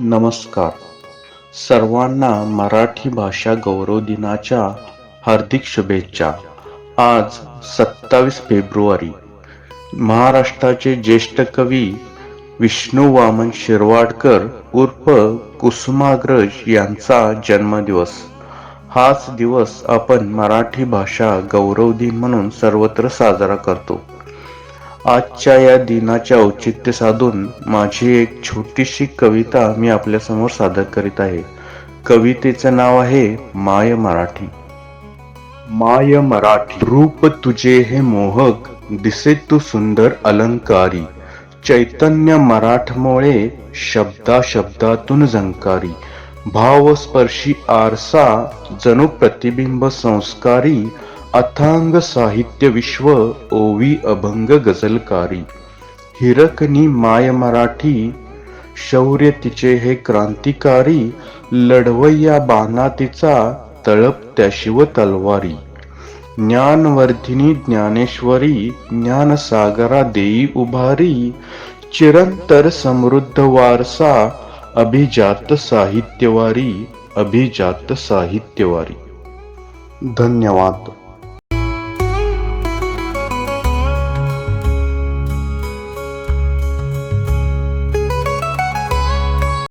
नमस्कार. सर्वांना मराठी भाषा गौरव दिनाच्या हार्दिक शुभेच्छा. आज सत्तावीस फेब्रुवारी. महाराष्ट्राचे ज्येष्ठ कवी विष्णू वामन शिरवाडकर उर्फ कुसुमाग्रज यांचा जन्मदिवस. हाच दिवस आपण मराठी भाषा गौरव दिन म्हणून सर्वत्र साजरा करतो. आजच्या या दिनाचे औचित्य साधून माझी एक छोटीशी कविता मी आपल्यासमोर सादर करीत आहे. कवितेचं नाव आहे माय मराठी. माय मराठी. रूप तुझे हे मोहक दिसे तू सुंदर अलंकारी. चैतन्य मराठमोळे शब्दा शब्दातून झंकारी भावस्पर्शी आरसा जणू प्रतिबिंब संस्कारी. अथांग साहित्य विश्व ओवी अभंग गझलकारी. हिरकनी माय मराठी शौर्य तिचे हे क्रांतिकारी लढवय्या बाना तिचा तळप त्या शिव तलवारी. ज्ञानवर्धिनी ज्ञानेश्वरी ज्ञानसागरा देई उभारी चिरंतर समृद्ध वारसा अभिजात साहित्यवारी अभिजात साहित्यवारी. धन्यवाद.